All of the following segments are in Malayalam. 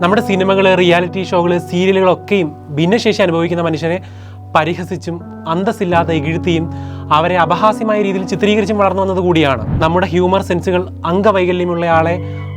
നമ്മുടെ സിനിമകൾ റിയാലിറ്റി ഷോകൾ സീരിയലുകളൊക്കെയും ഭിന്നശേഷി അനുഭവിക്കുന്ന മനുഷ്യരെ പരിഹസിച്ചും അന്തസ്സില്ലാതെ ഇകിഴ്ത്തിയും അവരെ അപഹാസ്യമായ രീതിയിൽ ചിത്രീകരിച്ചും വളർന്നു വന്നത് കൂടിയാണ്. നമ്മുടെ ഹ്യൂമർ സെൻസുകൾ അംഗവൈകല്യമുള്ളയാളെ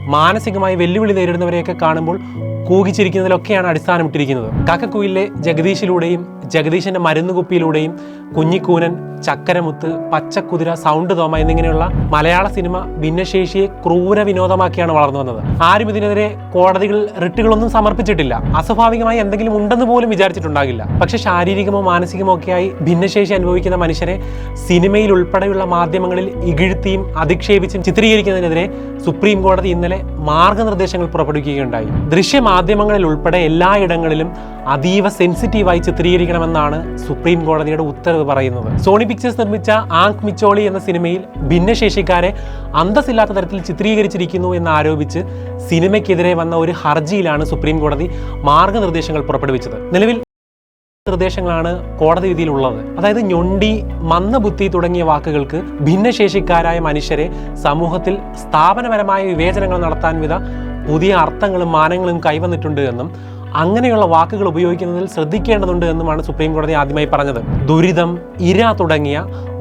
മാനസികമായി വെല്ലുവിളി നേരിടുന്നവരെയൊക്കെ കാണുമ്പോൾ കൂകിച്ചിരിക്കുന്നതിലൊക്കെയാണ് അടിസ്ഥാനമിട്ടിരിക്കുന്നത് കാക്കക്കുയിലെ ജഗദീഷിലൂടെയും ജഗദീശന്റെ മരുന്നുകുപ്പിയിലൂടെയും കുഞ്ഞിക്കൂനൻ ചക്കരമുത്ത് പച്ചക്കുതിര സൗണ്ട് തോമ എന്നിങ്ങനെയുള്ള മലയാള സിനിമ ഭിന്നശേഷിയെ ക്രൂര വിനോദമാക്കിയാണ് വളർന്നു വന്നത്. ആരും ഇതിനെതിരെ കോടതികൾ റിട്ടുകളൊന്നും സമർപ്പിച്ചിട്ടില്ല. അസ്വാഭാവികമായി എന്തെങ്കിലും ഉണ്ടെന്ന് പോലും വിചാരിച്ചിട്ടുണ്ടാകില്ല. പക്ഷെ ശാരീരികമോ മാനസികമോ ഒക്കെയായി ഭിന്നശേഷി അനുഭവിക്കുന്ന മനുഷ്യരെ സിനിമയിൽ ഉൾപ്പെടെയുള്ള മാധ്യമങ്ങളിൽ ഇകിഴ്ത്തിയും അധിക്ഷേപിച്ചും ചിത്രീകരിക്കുന്നതിനെതിരെ സുപ്രീം കോടതി ഇന്നലെ മാർഗനിർദ്ദേശങ്ങൾ പുറപ്പെടുവിക്കുകയുണ്ടായി. ദൃശ്യമാധ്യമങ്ങളിൽ ഉൾപ്പെടെ എല്ലായിടങ്ങളിലും അതീവ സെൻസിറ്റീവായി ചിത്രീകരിക്കണമെന്നാണ് സുപ്രീം കോടതിയുടെ ഉത്തരവ് പറയുന്നത്. സോണി പിക്ചേഴ്സ് നിർമ്മിച്ച ആങ്ക് മിച്ചോളി എന്ന സിനിമയിൽ ഭിന്നശേഷിക്കാരെ അന്തസ്സില്ലാത്ത തരത്തിൽ ചിത്രീകരിച്ചിരിക്കുന്നു എന്ന് ആരോപിച്ച് സിനിമയ്ക്കെതിരെ വന്ന ഒരു ഹർജിയിലാണ് സുപ്രീം കോടതി മാർഗനിർദ്ദേശങ്ങൾ പുറപ്പെടുവിച്ചത്. നിലവിൽ നിർദ്ദേശങ്ങളാണ് കോടതി വിധിയിലുള്ളത്. അതായത് ഞൊണ്ടി മന്ദബുദ്ധി തുടങ്ങിയ വാക്കുകൾക്ക് ഭിന്നശേഷിക്കാരായ മനുഷ്യരെ സമൂഹത്തിൽ സ്ഥാപനപരമായ വിവേചനങ്ങൾ നടത്താൻ വിധ പുതിയ അർത്ഥങ്ങളും മാനങ്ങളും കൈവന്നിട്ടുണ്ട് എന്നും അങ്ങനെയുള്ള വാക്കുകൾ ഉപയോഗിക്കുന്നതിൽ ശ്രദ്ധിക്കേണ്ടതുണ്ട് എന്നുമാണ് സുപ്രീം കോടതി ആദ്യമായി പറഞ്ഞത്. ദുരിതം ഇര തുടങ്ങിയ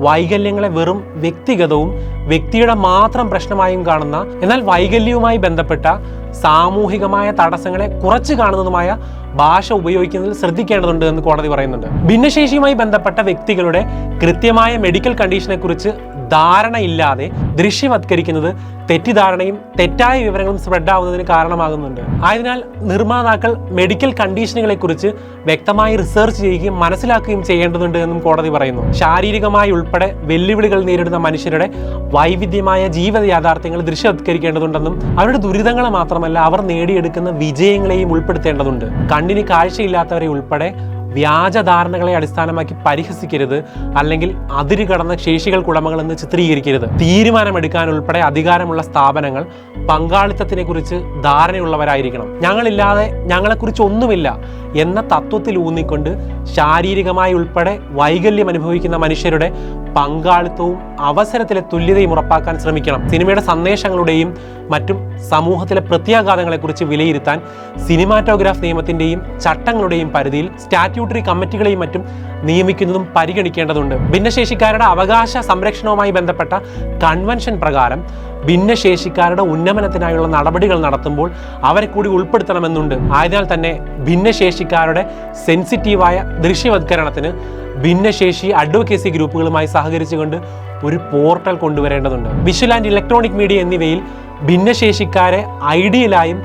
വൈകല്യങ്ങളെ വെറും വ്യക്തിഗതവും വ്യക്തിയുടെ മാത്രം പ്രശ്നമായും കാണുന്ന എന്നാൽ വൈകല്യവുമായി ബന്ധപ്പെട്ട സാമൂഹികമായ തടസ്സങ്ങളെ കുറച്ച് കാണുന്നതുമായ ഭാഷ ഉപയോഗിക്കുന്നതിൽ ശ്രദ്ധിക്കേണ്ടതുണ്ട് എന്ന് കോടതി പറയുന്നുണ്ട്. ഭിന്നശേഷിയുമായി ബന്ധപ്പെട്ട വ്യക്തികളുടെ കൃത്യമായ മെഡിക്കൽ കണ്ടീഷനെ കുറിച്ച് ധാരണയില്ലാതെ ദൃശ്യവത്കരിക്കുന്നത് തെറ്റിദ്ധാരണയും തെറ്റായ വിവരങ്ങളും സ്പ്രെഡ് ആവുന്നതിന് കാരണമാകുന്നുണ്ട്. ആയതിനാൽ നിർമ്മാതാക്കൾ മെഡിക്കൽ കണ്ടീഷനുകളെ കുറിച്ച് വ്യക്തമായി റിസർച്ച് ചെയ്യുകയും മനസ്സിലാക്കുകയും ചെയ്യേണ്ടതുണ്ട് എന്നും കോടതി പറയുന്നു. ശാരീരികമായി ഉൾപ്പെടെ വെല്ലുവിളികൾ നേരിടുന്ന മനുഷ്യരുടെ വൈവിധ്യമായ ജീവിത യാഥാർത്ഥ്യങ്ങൾ ദൃശ്യവത്കരിക്കേണ്ടതുണ്ടെന്നും അവരുടെ ദുരിതങ്ങളെ മാത്രമല്ല അവർ നേടിയെടുക്കുന്ന വിജയങ്ങളെയും ഉൾപ്പെടുത്തേണ്ടതുണ്ട്. കണ്ണിന് കാഴ്ചയില്ലാത്തവരെ ഉൾപ്പെടെ വ്യാജധാരണകളെ അടിസ്ഥാനമാക്കി പരിഹസിക്കരുത് അല്ലെങ്കിൽ അതിരു കടന്ന ശേഷികൾക്കുടമകൾ എന്ന് ചിത്രീകരിക്കരുത്. തീരുമാനമെടുക്കാൻ ഉൾപ്പെടെ അധികാരമുള്ള സ്ഥാപനങ്ങൾ പങ്കാളിത്തത്തിനെ കുറിച്ച് ധാരണയുള്ളവരായിരിക്കണം. ഞങ്ങളില്ലാതെ ഞങ്ങളെക്കുറിച്ച് ഒന്നുമില്ല. എന്ന തത്വത്തിൽ ഊന്നിക്കൊണ്ട് ശാരീരികമായി ഉൾപ്പെടെ വൈകല്യം അനുഭവിക്കുന്ന മനുഷ്യരുടെ പങ്കാളിത്തവും അവസരത്തിലെ തുല്യതയും ഉറപ്പാക്കാൻ ശ്രമിക്കണം. സിനിമയുടെ സന്ദേശങ്ങളുടെയും മറ്റും സമൂഹത്തിലെ പ്രത്യാഘാതങ്ങളെക്കുറിച്ച് വിലയിരുത്താൻ സിനിമാറ്റോഗ്രാഫ് നിയമത്തിന്റെയും ചട്ടങ്ങളുടെയും പരിധിയിൽ സ്റ്റാറ്റ്യൂട്ടറി കമ്മിറ്റികളെയും മറ്റും നിയമിക്കുന്നതും പരിഗണിക്കേണ്ടതുണ്ട്. ഭിന്നശേഷിക്കാരുടെ അവകാശ സംരക്ഷണവുമായി ബന്ധപ്പെട്ട കൺവെൻഷൻ പ്രകാരം ഭിന്നശേഷിക്കാരുടെ ഉന്നമനത്തിനായുള്ള നടപടികൾ നടത്തുമ്പോൾ അവരെ കൂടി ഉൾപ്പെടുത്തണമെന്നുണ്ട്. ആയതിനാൽ തന്നെ ഭിന്നശേഷിക്കാരുടെ സെൻസിറ്റീവായ ദൃശ്യവത്കരണത്തിന് ഭിന്നശേഷി അഡ്വക്കേസി ഗ്രൂപ്പുകളുമായി സഹകരിച്ചുകൊണ്ട് ഒരു പോർട്ടൽ കൊണ്ടുവരേണ്ടതുണ്ട്. വിഷ്വൽ ആൻഡ് ഇലക്ട്രോണിക് മീഡിയ എന്നിവയിൽ ഭിന്നശേഷിക്കാരെ ഐഡിയലായും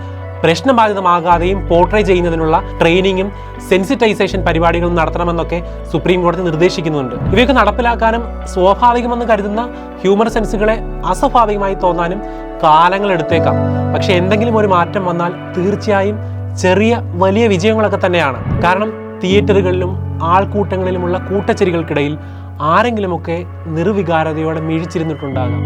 പ്രശ്നബാധിതമാകാതെയും പോർട്രേ ചെയ്യുന്നതിനുള്ള ട്രെയിനിങ്ങും സെൻസിറ്റൈസേഷൻ പരിപാടികളും നടത്തണമെന്നൊക്കെ സുപ്രീം കോടതി നിർദ്ദേശിക്കുന്നുണ്ട്. ഇവയൊക്കെ നടപ്പിലാക്കാനും സ്വാഭാവികമെന്ന് കരുതുന്ന ഹ്യൂമർ സെൻസുകളെ അസ്വാഭാവികമായി തോന്നാനും കാലങ്ങൾ എടുത്തേക്കാം. പക്ഷെ എന്തെങ്കിലും ഒരു മാറ്റം വന്നാൽ തീർച്ചയായും ചെറിയ വലിയ വിജയങ്ങളൊക്കെ തന്നെയാണ്. കാരണം തിയേറ്ററുകളിലും ആൾക്കൂട്ടങ്ങളിലുമുള്ള കൂട്ടച്ചെരികൾക്കിടയിൽ ആരെങ്കിലുമൊക്കെ നിർവികാരതയോടെ മിഴിച്ചിരുന്നിട്ടുണ്ടാകാം.